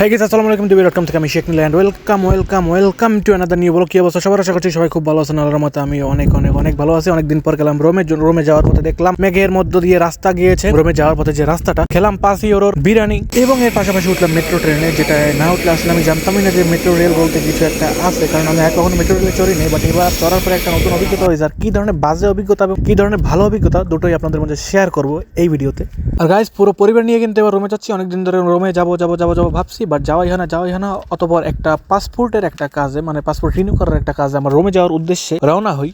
হ্যাঁ গেছে আসসালামু আলাইকুম দিবি ডট কম থেকে আমি Sheikh Neel and welcome welcome welcome to another new বলো কি অবস্থা? সবার আশা করছি সবাই খুব ভালো আছেন, আল্লাহর মতো আমি অনেক অনেক অনেক ভালো আছি। অনেকদিন পর গেলাম রোমে রোমে যাওয়ার পথে দেখলাম মেঘের মধ্য দিয়ে রাস্তা গিয়েছে। রোমে যাওয়ার পথে যে রাস্তাটা, খেলাম পাঁচ ইউরোর বিরিয়ানি এবং এর পাশাপাশি উঠলাম মেট্রো ট্রেনে যেটা না উঠলে আসলে আমি জানতামই না যে মেট্রো রেল বলতে কিছু একটা আছে, কারণ আমি এক কখনো মেট্রো রেলে চড়ি নেই বাট এবার চড়ার পরে একটা নতুন অভিজ্ঞতা হয়েছে। আর কি ধরনের বাজে অভিজ্ঞতা এবং কি ধরনের ভালো অভিজ্ঞতা দুটোই আপনাদের মধ্যে শেয়ার করব এই ভিডিওতে। আর গাইজ পুরো পরিবার নিয়ে কিন্তু এবার রোমে যাচ্ছি। অনেকদিন ধরে রোমে যাব যাব যাব যাব, ভাবছি বাট যাওয়াই হয় না, যাওয়াই হয় না, অতপর একটা পাসপোর্টের একটা কাজে মানে পাসপোর্ট রিনিউ করার একটা কাজে আমার রোমে যাওয়ার উদ্দেশ্যে রওনা হই।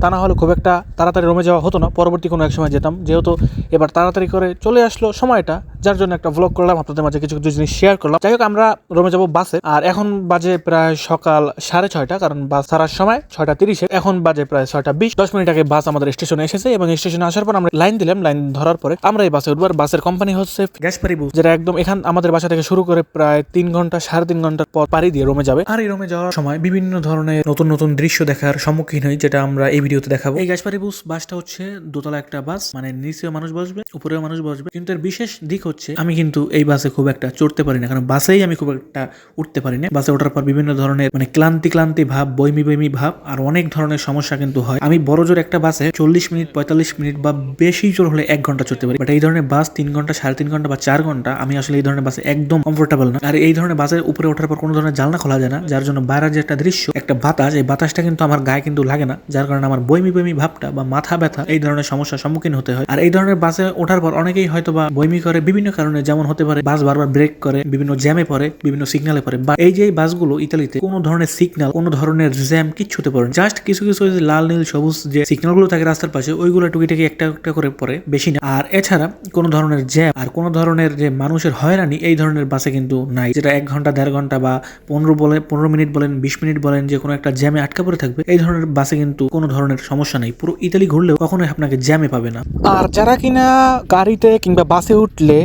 তা না হলে খুব একটা তাড়াতাড়ি রোমে যাওয়া হতো না, পরবর্তী কোনো এক সময় যেতাম। যেহেতু এবার তাড়াতাড়ি করে চলে আসলো সময়টা যার জন্য একটা ব্লগ করলাম আপনাদের মাঝে কিছু কিছু জিনিস শেয়ার করলাম। যাই হোক আমরা রোমে যাব বাসে আর এখন বাজে প্রায় সকাল সাড়ে ছয়টা কারণ বাস ছাড়ার সময় ছয়টা তিরিশে। এখন বাজে প্রায় ছয়টা বিশ দশ মিনিট আগে বাস আমাদের স্টেশনে এসেছে এবং স্টেশনে আসার পর আমরা লাইন দিলাম লাইন ধরার পরে আমরা এই বাসে উঠবার বাসের কোম্পানি হচ্ছে গ্যাসপারি বুস যেটা একদম এখান আমাদের বাসা থেকে শুরু করে প্রায় তিন ঘণ্টা সাড়ে তিন ঘণ্টার পর পাড়ি দিয়ে রোমে যাবে। আর এই রোমে যাওয়ার সময় বিভিন্ন ধরনের নতুন নতুন দৃশ্য দেখার সম্মুখীন হই যেটা আমরা এই ভিডিওতে দেখাবো। এই গ্যাসপারি বুস বাসটা হচ্ছে দোতলা একটা বাস মানে নিচেও মানুষ বসবে উপরেও মানুষ বসবে। কিন্তু এর বিশেষ দিক হচ্ছে আমি কিন্তু এই বাসে খুব একটা চড়তে পারি না। কারণ বাসেই আমি খুব একটা উঠতে পারি না। বাসে ওঠার পর বিভিন্ন ধরনের মানে ক্লান্তি ক্লান্তি ভাব বইমি বইমি ভাব আর অনেক ধরনের সমস্যা কিন্তু হয়। আমি বড় জোর একটা বাসে চল্লিশ মিনিট, পঁয়তাল্লিশ মিনিট বা বেশি জোর হলে এক ঘণ্টা চড়তে পারি। বাট এই ধরনের বাস তিন ঘণ্টা, সাড়ে তিন ঘণ্টা বা চার ঘণ্টা, আমি আসলে এই ধরনের বাসে একদম কমফোর্টেবল না। আর এই ধরনের বাসের উপরে ওঠার পর কোনো ধরনের জানলা খোলা যায় না, যার জন্য বাইরের যে একটা দৃশ্য, একটা বাতাস, এই বাতাসটা কিন্তু আমার গায়ে কিন্তু লাগে না, যার কারণে আমার বইমি বইমি ভাবটা বা মাথা ব্যথা এই ধরনের সমস্যার সম্মুখীন হতে হয়। আর এই ধরনের বাসে ওঠার পর অনেকেই হয়তো বা বইমি করে, বিভিন্ন কারণে যেমন হতে পারে বাস বারবার ব্রেক করে, বিভিন্ন জ্যামে পড়ে, বিভিন্ন সিগনালে পড়ে, বা এই যে বাসগুলো ইতালিতে, কোনো ধরনের সিগন্যাল কোনো ধরনের জ্যাম কিচ্ছুতে পড়ে জাস্ট কিছু কিছু লাল, নীল, সবুজ যে সিগন্যালগুলো থাকে রাস্তার পাশে, ওইগুলো টুকিটাকি একটা একটা করে পড়ে, বেশি না। আর এছাড়া কোনো ধরনের জ্যাম আর কোনো ধরনের যে মানুষের হয়রানি, এই ধরনের বাসে কিন্তু নাই। যেটা এক ঘণ্টা, দেড় ঘণ্টা বা পনেরো বলে, পনেরো মিনিট বলেন, বিশ মিনিট বলেন, যে কোনো একটা জ্যামে আটকা পড়ে থাকবে, এই ধরনের বাসে কিন্তু কোনো ধরনের সমস্যা নেই। পুরো ইতালি ঘুরলেও কখনোই আপনাকে জ্যামে পাবে না। আর যারা কিনা গাড়িতে কিংবা বাসে উঠলে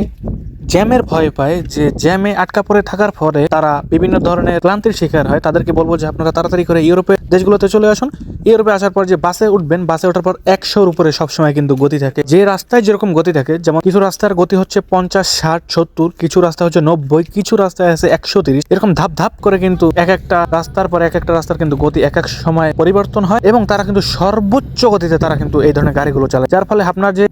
জ্যামের ভয় পায়, যে জ্যামে আটকা পড়ে থাকার পরে তারা বিভিন্ন ধরনের ক্লান্তির শিকার হয়। তাদেরকে বলব যে আপনারা তাড়াতাড়ি করে ইউরোপের দেশগুলোতে চলে আসুন। ইউরোপে আসার পর যে বাসে উঠবেন, বাসে ওঠার পর একশোর উপরে সবসময় কিন্তু গতি থাকে। যে রাস্তায় যেরকম গতি থাকে, যেমন কিছু রাস্তার গতি হচ্ছে পঞ্চাশ, ষাট, সত্তর, কিছু রাস্তা হচ্ছে নব্বই, কিছু রাস্তায় আছে একশো তিরিশ। এরকম ধাপ ধাপ করে কিন্তু এক একটা রাস্তার পর এক একটা রাস্তার কিন্তু গতি এক এক সময় পরিবর্তন হয় এবং তারা কিন্তু সর্বোচ্চ গতিতে তারা কিন্তু এই ধরনের গাড়িগুলো চালায়। যার ফলে আপনার যে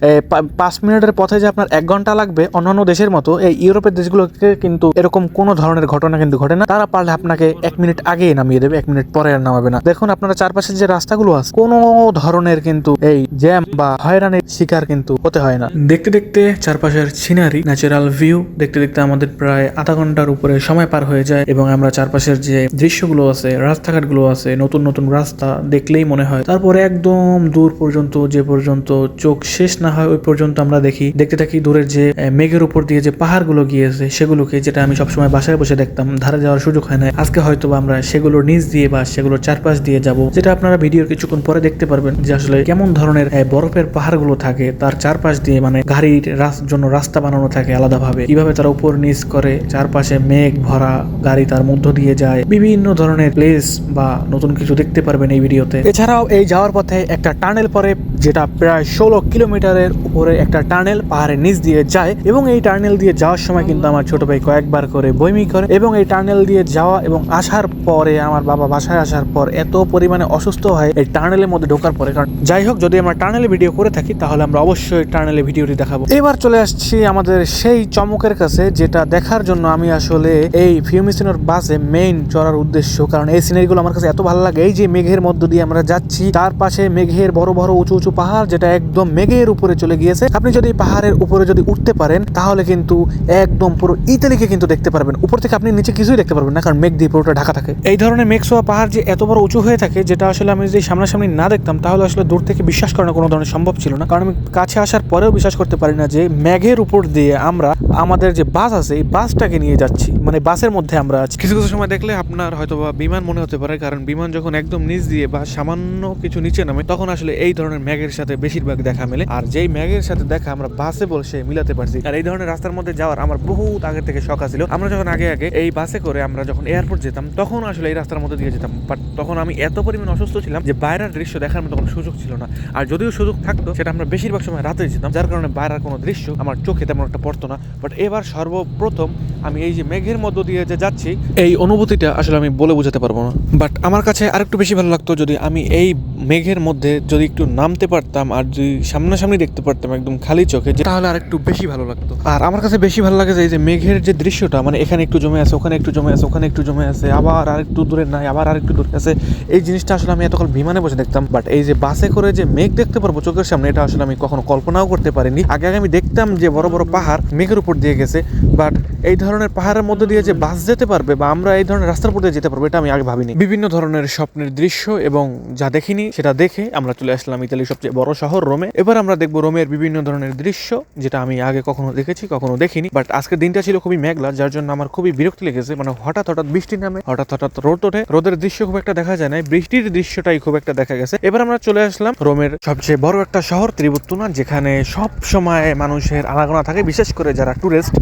পাঁচ মিনিটের পথে যে আপনার এক ঘণ্টা লাগবে, অন্যান্য দেশের মতো এই ইউরোপের দেশগুলোকে কিন্তু এরকম কোনো ধরনের ঘটনা কিন্তু ঘটে না। তারা পারলে আপনাকে এক মিনিট আগেই নামিয়ে দেবে, এক মিনিট পরে নামাবে না। দেখুন, আপনারা চারপাশে যে রাস্তাগুলো আছে, কোনো ধরনের কিন্তু এই জ্যাম বা হয়রানির শিকার কিন্তু হতে হয় না। দেখতে দেখতে চারপাশের সিনারি ন্যাচারাল ভিউ দেখতে দেখতে আমাদের প্রায় আধা ঘণ্টার উপরে সময় পার হয়ে যায় এবং আমরা চারপাশের যে দৃশ্যগুলো আছে, রাস্তাঘাটগুলো আছে, নতুন নতুন রাস্তা দেখলেই মনে হয়। তারপরে একদম দূর পর্যন্ত, যে পর্যন্ত চোখ শেষ না হয়, ওই পর্যন্ত আমরা দেখি। দেখতে থাকি দূরের যে মেঘের উপর দিয়ে যে পাহাড়গুলো গিয়েছে, সেগুলোকে, যেটা আমি সবসময় বাসায় বসে দেখতাম। ধারে যাওয়ার সুযোগ হয় না আজকে হয়তো আমরা সেগুলোর নিচ দিয়ে বা সেগুলোর চারপাশ দিয়ে যাব। যেটা আপনারা ভিডিওর কিছুক্ষণ পরে দেখতে পারবেন যে আসলে কেমন ধরনের বরফের পাহাড়গুলো থাকে, তার চারপাশ দিয়ে মানে গাড়ির জন্য রাস্তা বানানো থাকে আলাদাভাবে। কীভাবে তারা উপর নিচ করে, চারপাশে মেঘ ভরা গাড়ি তার মধ্য দিয়ে যায়। বিভিন্ন ধরনের প্লেস বা নতুন কিছু দেখতে পারবেন এই ভিডিওতে। এছাড়াও এই যাওয়ার পথে একটা টানেল পরে, যেটা প্রায় ষোলো কিলোমিটারের উপরে একটা টানেল পাহাড়ের নিচ দিয়ে যায় এবং এই টানেল দিয়ে যাওয়ার সময় কিন্তু আমার ছোট ভাই কয়েকবার করে বইমি করে এবং এই টানেল দিয়ে যাওয়া এবং আসার পরে, আমার বাবা বাসায় আসার পর এত পরিমাণে অসুস্থ হয় এই টানেলের মধ্যে ঢোকার পরে, কারণ যাই হোক, যদি আমরা টানেলে ভিডিও করে থাকি, তাহলে আমরা অবশ্যই টানেলে ভিডিওটি দেখাবো। এবার চলে আসছি আমাদের সেই চমকের কাছে, যেটা দেখার জন্য আমি আসলে এই ফিউমিশনের বাসে মেইন চড়ার উদ্দেশ্য। কারণ এই সিনারিগুলো আমার কাছে এত ভালো লাগে। এই যে মেঘের মধ্য দিয়ে আমরা যাচ্ছি, তার পাশে মেঘের বড় বড় উঁচু উঁচু পাহাড়, যেটা একদম মেঘের উপরে চলে গিয়েছে। আপনি যদি পাহাড়ের উপরে যদি উঠতে পারেন, তাহলে কিন্তু একদম পুরো ইতালিকে কিন্তু দেখতে পারবেন। উপর থেকে আপনি নিচে কিছুই দেখতে পারবেন না, কারণ মেঘ দিয়ে পুরোটা ঢাকা থাকে। এই ধরনের মেঘ ছোঁয়া পাহাড় যে এত বড় উঁচু হয়ে থাকে, যেটা আসলে আমি যদি সামনাসামনি না দেখতাম, তাহলে আসলে দূর থেকে বিশ্বাস করানো কোনো ধরনের সম্ভব ছিল না। কারণ আমি কাছে আসার পরেও বিশ্বাস করতে পারি না যে মেঘের উপর দিয়ে আমরা আমাদের যে বাস আছে, এই বাসটাকে নিয়ে যাচ্ছি। মানে বাসের মধ্যে আমরা আছি। কিছু কিছু সময় দেখলে আপনার হয়তো বা বিমান মনে হতে পারে, কারণ বিমান যখন একদম নিচ দিয়ে বা সামান্য কিছু নিচে নামে, তখন আসলে এই ধরনের ম্যাগের সাথে বেশিরভাগ দেখা মেলে। আর যেই ম্যাগের সাথে দেখা আমরা বাসে বসে মিলাতে পারছি। আর এই ধরনের রাস্তার মধ্যে যাওয়ার আমার বহুত আগে থেকে শখ ছিল আমরা যখন আগে আগে এই বাসে করে আমরা যখন এয়ারপোর্ট যেতাম, তখন আসলে এই রাস্তার মধ্যে দিয়ে যেতাম। বাট তখন আমি এত পরিমাণ অসুস্থ ছিলাম গেছিলাম যে বাইরের দৃশ্য দেখার মতো কোনো সুযোগ ছিল না। আর যদিও সুযোগ থাকতো, সেটা আমরা বেশিরভাগ সময় রাতে যেতাম। যার কারণে বাইরের কোনো দৃশ্য আমার চোখে তেমন একটা পড়তো না। বাট এবার সর্বপ্রথম আমি এই যে মেঘের মধ্য দিয়ে যে যাচ্ছি, এই অনুভূতিটা আসলে আমি বলে বোঝাতে পারব না। বাট আমার কাছে আরেকটু বেশি ভালো লাগতো যদি আমি এই মেঘের মধ্যে যদি একটু নামতে পারতাম আর যদি সামনাসামনি দেখতে পারতাম একদম খালি চোখে তাহলে আর একটু বেশি ভালো লাগতো। আর আমার কাছে বেশি ভালো লাগে যে এই যে মেঘের যে দৃশ্যটা মানে এখানে একটু জমে আছে, ওখানে একটু জমে আছে, ওখানে একটু জমে আছে, আবার আর একটু দূরে নাই, আবার আর একটু দূরে আছে, এই জিনিসটা আসলে আমি এতক্ষণ বিমানে বসে দেখতাম বাট এই যে বাসে করে যে মেঘ দেখতে পারব চোখের সামনে, এটা আসলে আমি কখনো কল্পনাও করতে পারিনি। আগে আগে আমি দেখতাম যে বড় বড় পাহাড় মেঘের উপর দিয়ে গেছে বাট এই ধরনের পাহাড়ের মধ্যে দিয়ে যে বাস যেতে পারবে বা আমরা এই ধরনের রাস্তার উপর দিয়ে যেতে পারব, এটা আমি আগে ভাবিনি। বিভিন্ন ধরনের স্বপ্নের দৃশ্য এবং যা দেখিনি সেটা দেখে আমরা চলে আসলাম ইতালির সবচেয়ে বড় শহর, রোমে। এবার আমরা দেখব রোমের বিভিন্ন ধরনের দৃশ্য, যেটা আমি আগে কখনো দেখেছি, কখনো দেখিনি। বাট আজকের দিনটা ছিল খুবই মেঘলা, যার জন্য আমার খুবই বিরক্তি লেগেছে। মানে হঠাৎ হঠাৎ বৃষ্টি নামে, হঠাৎ হঠাৎ রোদ ওঠে। রোদের দৃশ্য খুব একটা দেখা যায় না বৃষ্টির দৃশ্যটাই খুব একটা দেখা গেছে। এবার আমরা চলে আসলাম রোমের সবচেয়ে বড় একটা শহর ত্রিবুত্তুনা যেখানে সব সময় মানুষের আনাগোনা থাকে, বিশেষ করে যারা টুরিস্ট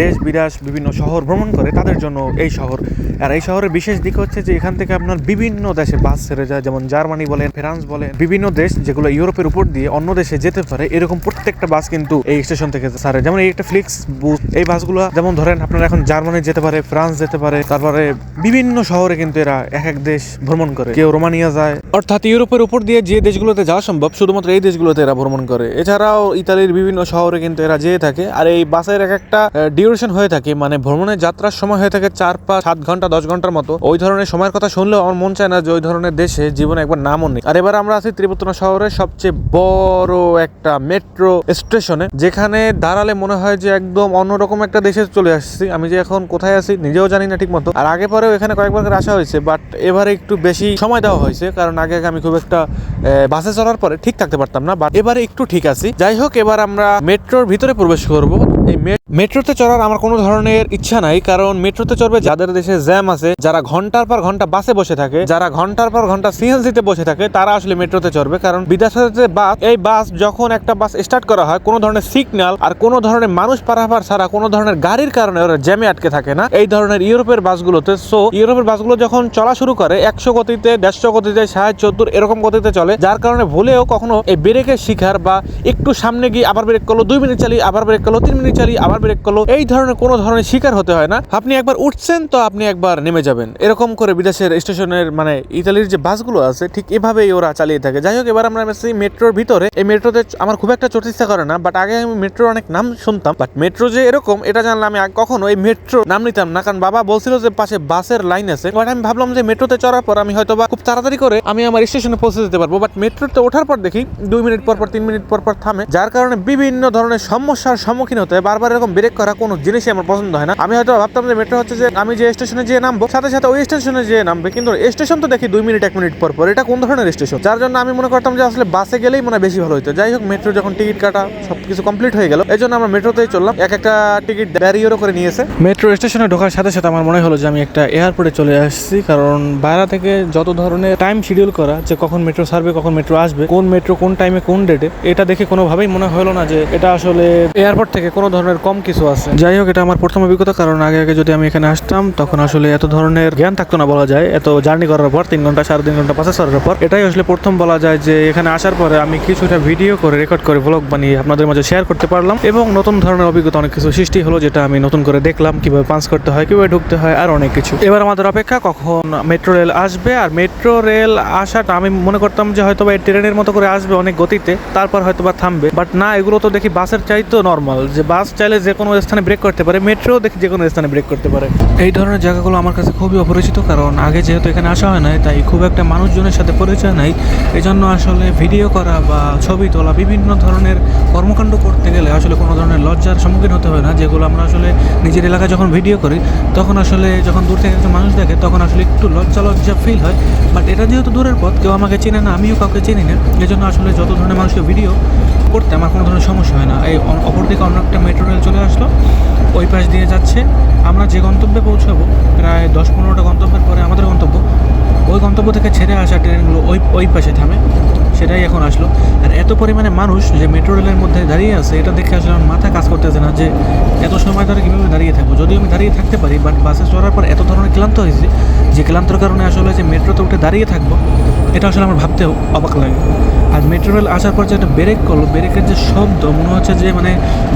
দেশ, বিদেশ বিভিন্ন শহর ভ্রমণ করে, তাদের জন্য এই শহর। আর এই শহরের বিশেষ দিক হচ্ছে যে এখান থেকে আপনার বিভিন্ন দেশে বাস ছেড়ে যায়, যেমন জার্মানি বলেন, ফ্রান্স বলেন, বিভিন্ন দেশ যেগুলো ইউরোপের উপর দিয়ে অন্য দেশে যেতে পারে, এরকম প্রত্যেকটা বাস কিন্তু এই স্টেশন থেকে ছাড়ে। যেমন এই একটা ফ্লিক্স বুথ এই বাসগুলো, যেমন ধরেন আপনারা এখন জার্মানি যেতে পারে, ফ্রান্স যেতে পারে, তারপরে বিভিন্ন শহরে কিন্তু এরা এক এক দেশ ভ্রমণ করে। কেউ রোমানিয়া যায়। অর্থাৎ ইউরোপের উপর দিয়ে যে দেশগুলোতে যাওয়া সম্ভব, শুধুমাত্র এই দেশগুলোতে এরা ভ্রমণ করে। এছাড়াও ইতালির বিভিন্ন শহরে কিন্তু এরা যেয়ে থাকে। আর এই বাসের এক একটা ডিউরেশন হয়ে মানে ভ্রমণের যাত্রার সময় হয়ে থাকে চার পাঁচ সাত ঘণ্টা, দশ ঘণ্টার মতো। ওই ধরনের সময়ের কথা শুনলেও আমার মন চায় না যে ওই ধরনের দেশে জীবনে একবার নামও নেই। আর এবার আমরা আছি ত্রিপুত্তনা শহরের সবচেয়ে বড় একটা মেট্রো স্টেশনে, যেখানে দাঁড়ালে মনে হয় যে একদম অন্যরকম একটা দেশে চলে আসছি। আমি যে এখন কোথায় আছি নিজেও জানি না ঠিক মতো আর আগে পরেও এখানে কয়েকবার করে আসা হয়েছে বাট এবারে একটু বেশি সময় দেওয়া হয়েছে, কারণ আগে আগে আমি খুব একটা বাসে চলার পরে ঠিক থাকতে পারতাম না বাট এবারে একটু ঠিক আছি। যাই হোক, এবার আমরা মেট্রোর ভিতরে প্রবেশ করব। এই মেট্রোতে চড়ার আমার কোনো ধরনের ইচ্ছা নাই, কারণ মেট্রোতে চড়বে যাদের দেশে জ্যাম আছে, যারা ঘণ্টার পর ঘণ্টা বাসে বসে থাকে, যারা ঘণ্টার পর ঘণ্টা সিএনসিতে বসে থাকে, তারা আসলে মেট্রোতে চড়বে, কারণ বিদেশে বাস, এই বাস যখন একটা বাস স্টার্ট করা হয়, কোনো ধরনের সিগন্যাল আর কোনো ধরনের মানুষ পারাপার ছাড়া, কোনো ধরনের গাড়ির কারণে ওরা জ্যামে আটকে থাকে না। এই ধরনের ইউরোপের বাসগুলোতে সো ইউরোপের বাসগুলো যখন চলা শুরু করে, একশো গতিতে, দেড়শো গতিতে ষাট চোদ্দোর এরকম গতিতে চলে, যার কারণে ভুলেও কখনো এই ব্রেকের শিখার বা একটু সামনে গিয়ে আবার ব্রেক করল, দুই মিনিট চালিয়ে আবার ব্রেক করল, তিন মিনিট চালিয়ে আবার ব্রেক করল এই ধরনের কোনো ধরনের শিকার হতে হয় না। আপনি একবার উঠছেন তো আপনি একবার নেমে যাবেন। এরকম করে বিদেশের স্টেশনের মানে ইতালির যে বাসগুলো আছে, ঠিক এভাবেই ওরা চালিয়ে থাকে। যাই হোক, এবার আমরা আছি মেট্রোর ভিতরে। এই মেট্রোতে আমার খুব একটা ইচ্ছা করে না বাট আগে আমি মেট্রোর অনেক নাম শুনতাম। বাট মেট্রো যে এরকম, এটা জানলে আমি কখনো এই মেট্রো নাম নিতাম না, কারণ বাবা বলছিল যে পাশে বাসের লাইন আছে। বাট আমি ভাবলাম যে মেট্রোতে চড়ার পর আমি হয়তো বা খুব তাড়াতাড়ি করে আমি আমার স্টেশনে পৌঁছে যেতে পারব। বাট মেট্রোতে ওঠার পর দেখি, দুই মিনিট পর পর, তিন মিনিট পর পর থামে। যার কারণে বিভিন্ন ধরনের সমস্যার সম্মুখীন হতে হয়। বারবার এরকম ব্রেক করা কোনো জিনিসই আমার পছন্দ হয় না। আমি হয়তো ভাবতাম যে মেট্রো হচ্ছে যে আমি যে স্টেশনে যেয়ে নামবো, সাথে সাথে ওই স্টেশনে যেয়ে নামবে। কিন্তু স্টেশন তো দেখি দুই মিনিট, এক মিনিট পর পর। এটা কোন ধরনের স্টেশন যার জন্য আমি মনে করতাম যে আসলে বাসে গেলেই মনে বেশি ভালো হতো যাই হোক মেট্রো যখন টিকিট কাটা, সবকিছু কমপ্লিট হয়ে গেল। এই জন্য আমরা মেট্রোতেই চললাম। এক একটা টিকিট ব্যারিয়ারও করে নিয়েছে। মেট্রো স্টেশনে ঢোকার সাথে সাথে আমার মনে হলো যে আমি একটা এয়ারপোর্টে চলে আসছি। কারণ বাইরে থেকে যত ধরনের টাইম শিডিউল করা, যে কখন মেট্রো ছাড়বে, কখন মেট্রো আসবে, কোন মেট্রো কোন টাইমে কোন ডেটে এটা দেখে কোনোভাবেই মনে হলো না যে এটা আসলে এয়ারপোর্ট থেকে কোনো ধরনের কম কিছু আছে। যাই হোক, এটা আমার প্রথম অভিজ্ঞতা, কারণ আগে আগে যদি আমি এখানে আসতাম, তখন আসলে এত ধরনের জ্ঞান থাকতো না বলা যায়। এত জার্নি করার পর, তিন ঘণ্টা, সাড়ে তিন ঘণ্টা পাশে চলার পর, এটাই আসলে প্রথম বলা যায় যে এখানে আসার পরে আমি কিছুটা ভিডিও করে রেকর্ড করে ব্লগ বানিয়ে আপনাদের মাঝে শেয়ার করতে পারলাম। এবং নতুন ধরনের অভিজ্ঞতা অনেক কিছু সৃষ্টি হলো, যেটা আমি নতুন করে দেখলাম, কীভাবে পাস করতে হয়, কীভাবে ঢুকতে হয়, আর অনেক কিছু। এবার আমাদের অপেক্ষা, কখন মেট্রো রেল আসবে, আর মেট্রো রেল আসাটা আমি মনে করতাম যে হয়তো বা ট্রেনের মতো করে আসবে অনেক গতিতে, তারপর হয়তো বা থামবে। বাট না, এগুলো তো দেখি বাসের চাইতো নর্মাল যে বাস চাইলে যে কোনো স্থানে ব্রেক করতে পারে মেট্রো দেখি যে কোনো স্থানে ব্রেক করতে পারে। এই ধরনের জায়গাগুলো আমার কাছে খুবই অপরিচিত, কারণ আগে যেহেতু এখানে আসা হয় নাই, তাই খুব একটা মানুষজনের সাথে পরিচয় নাই। এই জন্য আসলে ভিডিও করা বা ছবি তোলা, বিভিন্ন ধরনের কর্মকাণ্ড করতে গেলে আসলে কোনো ধরনের লজ্জার সম্মুখীন হতে হয় না, যেগুলো আমরা আসলে নিজের এলাকায় যখন ভিডিও করি, তখন আসলে যখন দূর থেকে একজন মানুষ দেখে, তখন আসলে একটু লজ্জা লজ্জা ফিল হয়। বাট এটা যেহেতু দূরের পথ, কেউ আমাকে চেনে না, আমিও কাউকে চিনি না এই জন্য আসলে যত ধরনের মানুষকে ভিডিও করতে আমার কোনো ধরনের সমস্যা হয় না। এই অপরদিকে অপর দিকে অন্য একটা মেট্রো রেল চলে আসলো। ওই পাশ দিয়ে যাচ্ছে। আমরা যে গন্তব্যে পৌঁছাবো, প্রায় দশ পনেরোটা গন্তব্যের পরে আমাদের গন্তব্য, ওই গন্তব্য থেকে ছেড়ে আসা ট্রেনগুলো ওই ওই পাশে থামে। সেটাই এখন আসলো। আর এত পরিমাণে মানুষ যে মেট্রো রেলের মধ্যে দাঁড়িয়ে আছে, এটা দেখে আসলে আমার মাথা কাজ করতেছে না যে এত সময় ধরে কীভাবে দাঁড়িয়ে থাকব। যদিও আমি দাঁড়িয়ে থাকতে পারি বাট বাসে চড়ার পর এত ধরনের ক্লান্ত হয়েছে যে ক্লান্তর কারণে আসলে যে মেট্রোতে উঠে দাঁড়িয়ে থাকব, এটা আসলে আমার ভাবতেও অবাক লাগে। আর মেট্রো রেল আসার পর যে একটা ব্রেক করল ব্রেকের যে শব্দ, মনে হচ্ছে যে মানে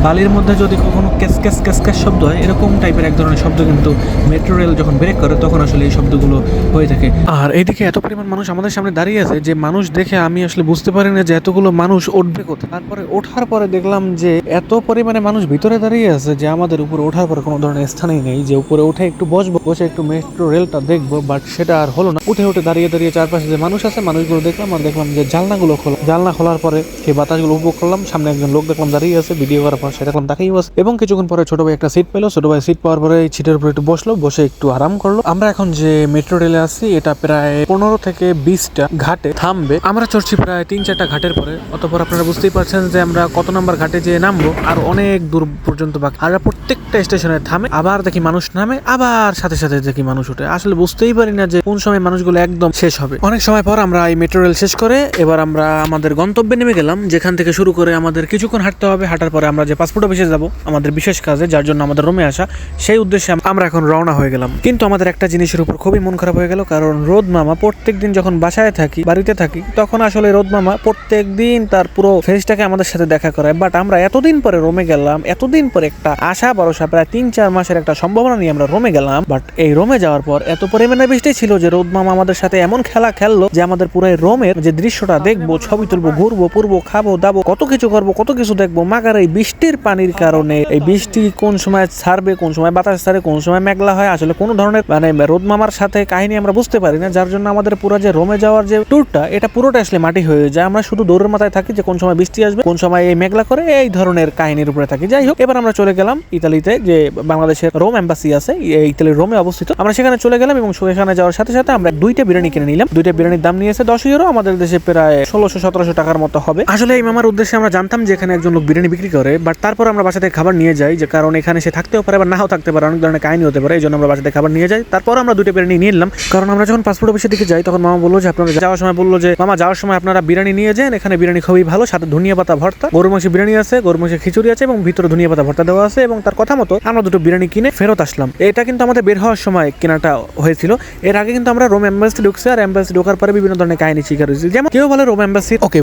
বালির মধ্যে যদি কখনো ক্যাস ক্যাস ক্যাস ক্যাস শব্দ হয়, এরকম টাইপের এক ধরনের শব্দ কিন্তু মেট্রো রেল যখন ব্রেক করে, তখন আসলে এই শব্দগুলো হয়ে থাকে। আর এইদিকে এত পরিমাণ মানুষ আমাদের সামনে দাঁড়িয়ে আছে, যে মানুষ দেখে আমি আসলে বুঝতে পারি না যে এতগুলো মানুষ উঠবে কোথায়। তারপরে ওঠার পরে দেখলাম যে এত পরিমাণে মানুষ ভিতরে দাঁড়িয়ে আছে যে আমাদের উপরে ওঠার পরে কোনো ধরনের স্থানেই নেই, যে উপরে উঠে একটু বসবো, বসে একটু মেট্রো রেলটা দেখব বাট সেটা আর হলো না। উঠে উঠে দাঁড়িয়ে দাঁড়িয়ে চারপাশে যে মানুষ আছে, মানুষগুলো দেখলাম আর দেখলাম যে জানলাগুলো খোলা, জানলা খোলার পরে সেই বাতাসগুলো উপভোগ করলাম। সামনে একজন লোক দেখলাম দাঁড়িয়ে আছে, ভিডিও করার পর সেটা দেখলাম তাকেই বস। এবং কিছুক্ষণ পরে ছোট ভাই একটা সিট পেল। ছোট ভাই সিট পাওয়ার পরে সিটের উপরে একটু বসল, বসে একটু আরাম করল। আমরা এখন যে মেট্রো রেলে আছি, এটা প্রায় পনেরো থেকে বিশটা ঘাটে থামবে। আমরা চড়ছি প্রায় তিন চারটা ঘাটের পরে। অতপর আপনারা বুঝতেই পারছেন যে আমরা কত নম্বর ঘাটে যেয়ে নামবো, আর অনেক দূর পর্যন্ত বাকি। আর প্রত্যেকটা স্টেশনে থামে, আবার দেখি মানুষ নামে, আবার সাথে সাথে দেখি মানুষ ওঠে। আসলে বুঝতেই পারি না যে কোন সময় মানুষগুলো একদম শেষ হবে। অনেক সময় পর আমরা এই মেট্রো রেল শেষ করে, এবার আমরা আমাদের গন্তব্যে নেমে গেলাম, যেখান থেকে শুরু করে আমাদের কিছুক্ষণ হাঁটতে হবে, হাঁটার পরে আমরা যে পাসপোর্ট অফিসে যাব, আমাদের বিশেষ কাজে, যার জন্য আমাদের রোমে আসা, সেই উদ্দেশ্যে আমরা এখন রওনা হয়ে গেলাম। কিন্তু আমাদের একটা জিনিসের উপর খুবই মন খারাপ হয়ে গেল, কারণ রোদ মামা প্রত্যেক দিন যখন বাসায় থাকি, বাড়িতে থাকি, তখন আসলে রোদ মামা প্রত্যেক দিন তার পুরো ফেসটাকে আমাদের সাথে দেখা করায়। বাট আমরা এতদিন পরে রোমে গেলাম, এতদিন পরে একটা আশা, ভরসা, প্রায় তিন চার মাসের একটা সম্ভাবনা নিয়ে আমরা রোমে গেলাম। বাট এই রোমে যাওয়ার পর এত পরিমাণে বৃষ্টি ছিল যে রোদ মামা আমাদের সাথে এমন খেলা খেললো যে আমাদের পুরো রোমের যে দৃশ্যটা দেখব ছবি তুলবো, ঘুরবো, পুরবো, খাব, দাবো, কত কিছু করব, কত কিছু দেখব। মাগার এই বৃষ্টির পানির কারণে এই বৃষ্টি কোন সময় ছাড়বে, কোন সময় বাতাস ছাড়ে, কোন সময় মেঘলা হয়, আসলে কোনো ধরনের মানে রোদ মামার সাথে কাহিনী আমরা বুঝতে পারি না। যার জন্য আমাদের পুরো যে রোমে যাওয়ার যে ট্যুরটা এটা পুরোটা আসলে মাটি হয়ে যায়। আমরা শুধু দৌড়ের মাথায় থাকি যে কোন সময় বৃষ্টি আসবে, কোন সময় এই মেঘলা করে, এই ধরনের কাহিনীর উপরে থাকি। যাই হোক, এবার আমরা চলে গেলাম ইতালিতে, যে বাংলাদেশের রোম এম্বাসি আছে ইতালির রোমে অবস্থিত। আমরা সেখানে চলে গেলাম এবং সেখানে যাওয়ার সাথে সাথে আমরা দুইটা বিরিয়ানি কিনে নিলাম। দুইটা বিরিয়ানির দাম নিয়েছে দশ ইউরো আমাদের দেশে প্রায় ষোলোশো সতেরোশো টাকার মতো হবে। আসলে এই মামার উদ্দেশ্যে আমরা জানতাম যে এখানে একজন লোক বিরিয়ানি বিক্রি করে বাট তারপর আমরা বাসা থেকে খাবার নিয়ে যাই, যে কারণ এখানে সে থাকতেও পারে বা নাও থাকতে পারে, অনেক ধরনের কাহিনী হতে পারে, এই জন্য আমরা বাসাতে খাবার নিয়ে যাই। তারপর আমরা দুটো বিরিয়ানি নিয়ে নিলাম, কারণ আমরা যখন পাসপোর্ট অফিসের দিকে যাই, তখন মামা বলল যে আপনারা যাওয়ার সময় বলল যে, মামা, যাওয়ার সময় আপনারা বিরিয়ানি নিয়ে যান, এখানে বিরিয়ানি খুবই ভালো, সাথে ধনিয়া পাতা ভর্তা গরু মাংসের বিরিয়ানি আছে গরু মাংসের খিচুড়ি আছে এবং ভিতরে ধনিয়া পাতা ভর্তা দেওয়া আছে এবং তার কথা মতো আমরা দুটো বিরিয়ানি কিনে ফেরত আসলাম। এটা কিন্তু আমাদের বের হওয়ার সময় কেনাটা হয়েছিল। এর আগে কিন্তু আমরা রোম এম্বাসি ঢুকছি, আর এম্বাসি ঢোকার পরে বিভিন্ন ধরনের কাহিনী শিকার হয়েছিল যেমন কেউ বলে রোম এম্বাসি ওকে